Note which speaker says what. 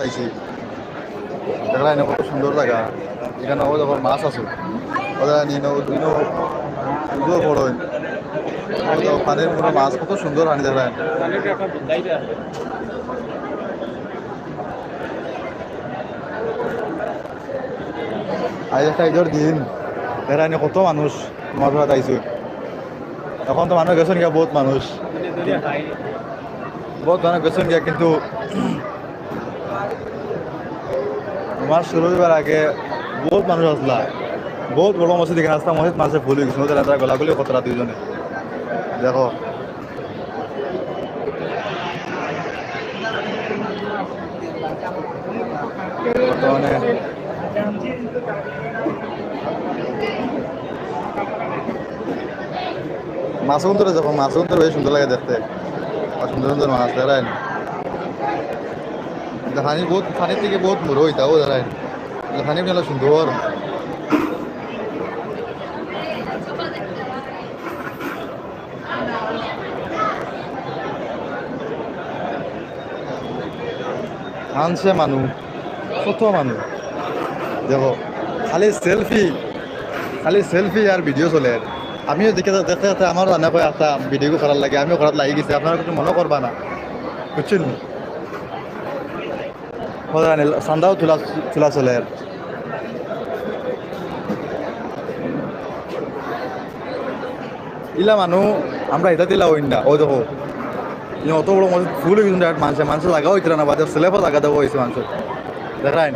Speaker 1: পাইছি। দেখলা এনে কত সুন্দর জায়গা এখানে ও যখন মাছ আছে। ওরা নিয়ে দিনও পুজো বড় পানির মনে মাছ কত সুন্দর আনি দেখলেন আজ একটা ঈদের দিন। এরা এনে কত মানুষ মাছ ধরা আইছে এখন তো মানুষ গেছেন গিয়া বহুত মানুষ। বহুত মানুষ গেছেন গিয়া কিন্তু মাছ শুরু হইবার আগে বহুত মানুষ আসলা। বহুত বড় মসজিদ এখানে আসতাম মসজিদ মাসে ভুল গেছিল ওদের এটা গলাগুলি কতটা দুইজনে। দেখো। বর্তমানে মাছ অন্তরে যখন মাছ অন্তরে বেশ সুন্দর লাগে দেখতে। সুন্দর সুন্দর মাছ দেখায় পানি বহুত পানির থেকে বহুত মুড়ো হইতাও দেখায় পানি মেলা সুন্দর আনছে মানুষ কত মানুষ দেখো খালি সেলফি খালি সেলফি আর ভিডিও চলে আমিও দেখে দেখতে আমারও রান্না করে একটা ভিডিও করার লাগে আমিও করার লাগি গেছে আপনারা কিছু মনে করবা না বুঝছেন চান্দাও তোলা তোলা চলে ইলা মানুষ আমরা এটা দিলা হইন না ও দেখো ইনি অত বড় মসজিদ ফুল হয়ে কিন্তু মানুষের মানুষের লাগা হইতে না বাজার স্লেপও লাগা দেবো হয়েছে মানুষের দেখায়